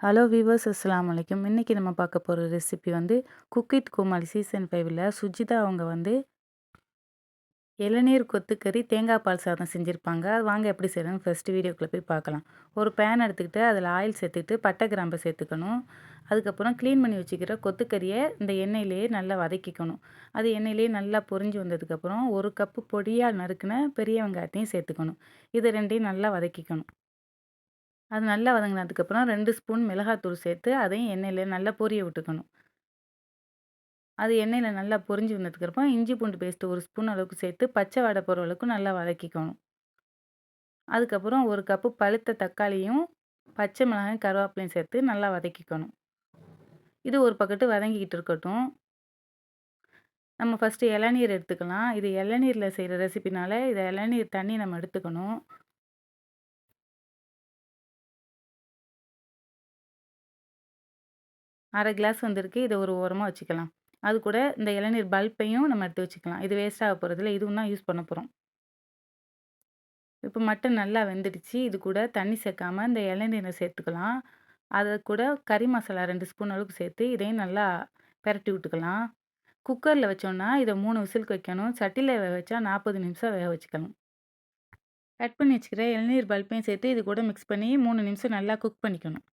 Hello viewers அஸ்லாம் அலைக்கும் இன்றைக்கி நம்ம பார்க்க போகிற ரெசிபி வந்து குக்கிட் வித் கோமாளி சீசன் ஃபைவ்ல சுஜிதா அவங்க வந்து இளநீர் கொத்துக்கறி தேங்காய் பால் சாதம் செஞ்சுருப்பாங்க. அது வாங்க எப்படி செய்யணும்னு ஃபஸ்ட்டு வீடியோக்குள்ளே போய் பார்க்கலாம். ஒரு பேன் எடுத்துக்கிட்டு அதில் ஆயில் சேர்த்துக்கிட்டு பட்டை கிராம்பை சேர்த்துக்கணும். அதுக்கப்புறம் க்ளீன் பண்ணி வச்சுக்கிற கொத்துக்கறியை இந்த எண்ணெயிலேயே நல்லா வதக்கிக்கணும். அது எண்ணெயிலேயே நல்லா பொரிஞ்சு வந்ததுக்கப்புறம் ஒரு கப்பு பொடியாக நறுக்கின பெரிய வெங்காயத்தையும் சேர்த்துக்கணும். இது ரெண்டையும் நல்லா வதக்கிக்கணும். அது நல்லா வதங்கினதுக்கப்புறம் ரெண்டு ஸ்பூன் மிளகாத்தூள் சேர்த்து அதையும் எண்ணெயில் நல்லா பொரிய விட்டுக்கணும். அது எண்ணெயில் நல்லா பொரிஞ்சு வந்ததுக்கப்புறம் இஞ்சி பூண்டு பேஸ்ட்டு ஒரு ஸ்பூன் அளவுக்கு சேர்த்து பச்சை வடை போகிற அளவுக்கு நல்லா வதக்கிக்கணும். அதுக்கப்புறம் ஒரு கப்பு பழுத்த தக்காளியும் பச்சை மிளகாயும் கருவேப்பிலையும் சேர்த்து நல்லா வதக்கிக்கணும். இது ஒரு பக்கத்து வதங்கிக்கிட்டு இருக்கட்டும். நம்ம ஃபஸ்ட்டு இளநீர் எடுத்துக்கலாம். இது இளநீரில் செய்கிற ரெசிபினால இதை இளநீர் தண்ணி நம்ம எடுத்துக்கணும். அரை கிளாஸ் வந்திருக்கு. இதை ஒரு ஓரமாக வச்சுக்கலாம். அது கூட இந்த இளநீர் பல்பையும் நம்ம எடுத்து வச்சுக்கலாம். இது வேஸ்ட்டாக போகிறதில்ல இதுவும் தான் யூஸ் பண்ண போகிறோம் இப்போ மட்டன் நல்லா வெந்துடுச்சு. இது கூட தண்ணி சேர்க்காமல் இந்த இளநீரை சேர்த்துக்கலாம். அதை கூட கறி மசாலா ரெண்டு ஸ்பூன் அளவுக்கு சேர்த்து இதையும் நல்லா பெரட்டி விட்டுக்கலாம். குக்கரில் வச்சோன்னா இதை மூணு விசிலுக்கு வைக்கணும். சட்டியில் வேக வச்சா நாற்பது நிமிஷம் வேக வச்சுக்கணும் கட் பண்ணி வச்சுக்கிற இளநீர் பல்பையும் சேர்த்து இது கூட மிக்ஸ் பண்ணி மூணு நிமிஷம் நல்லா குக் பண்ணிக்கணும்.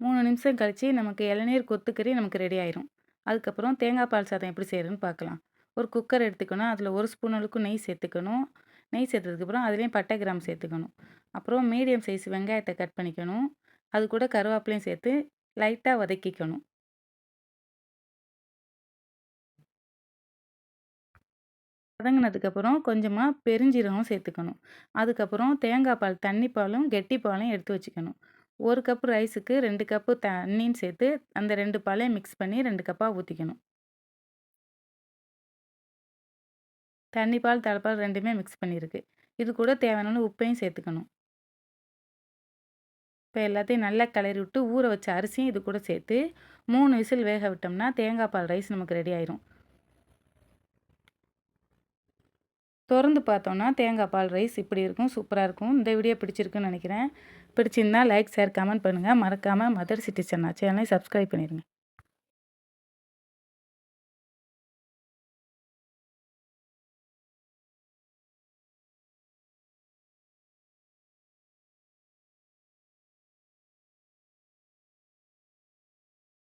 மூணு நிமிஷம் கழித்து நமக்கு இளநீர் கொத்துக்கறி நமக்கு ரெடி ஆயிரும். அதுக்கப்புறம் தேங்காய் பால் சாதம் எப்படி செய்கிறதுன்னு பார்க்கலாம் ஒரு குக்கர் எடுத்துக்கணும் அதில் ஒரு ஸ்பூன் அளவுக்கு நெய் சேர்த்துக்கணும். நெய் சேர்த்ததுக்கப்புறம் அதுலேயும் பட்டை கிராம் சேர்த்துக்கணும். அப்புறம் மீடியம் சைஸ் வெங்காயத்தை கட் பண்ணிக்கணும். அது கூட கருவேப்பிலையும் சேர்த்து லைட்டாக வதக்கிக்கணும். வதங்கினதுக்கப்புறம் கொஞ்சமாக பெருஞ்சீரகம் சேர்த்துக்கணும். அதுக்கப்புறம் தேங்காய் பால் தண்ணி பாலும் கெட்டி பாலும் எடுத்து வச்சுக்கணும். ஒரு கப்பு ரைஸுக்கு ரெண்டு கப்பு தண்ணின்னு சேர்த்து அந்த ரெண்டு பாலையும் மிக்ஸ் பண்ணி ரெண்டு கப்பாக ஊற்றிக்கணும் தண்ணி பால் தலைப்பால் ரெண்டுமே மிக்ஸ் பண்ணியிருக்கு. இது கூட தேவையான உப்பையும் சேர்த்துக்கணும். இப்போ எல்லாத்தையும் நல்லா கிளறி விட்டு ஊற வச்ச அரிசியும் இது கூட சேர்த்து மூணு விசில் வேக விட்டோம்னா தேங்காய் பால் ரைஸ் நமக்கு ரெடி ஆயிரும். திறந்து பார்த்தோன்னா தேங்காய் பால் ரைஸ் இப்படி இருக்கும் சூப்பராக இருக்கும். இந்த வீடியோ பிடிச்சிருக்குன்னு நினைக்கிறேன். பிடிச்சிருந்தா லைக் ஷேர் கமெண்ட் பண்ணுங்கள் மறக்காமல் மதர் சிட்டி சேனல் சேனலை சப்ஸ்கிரைப் பண்ணிடுங்க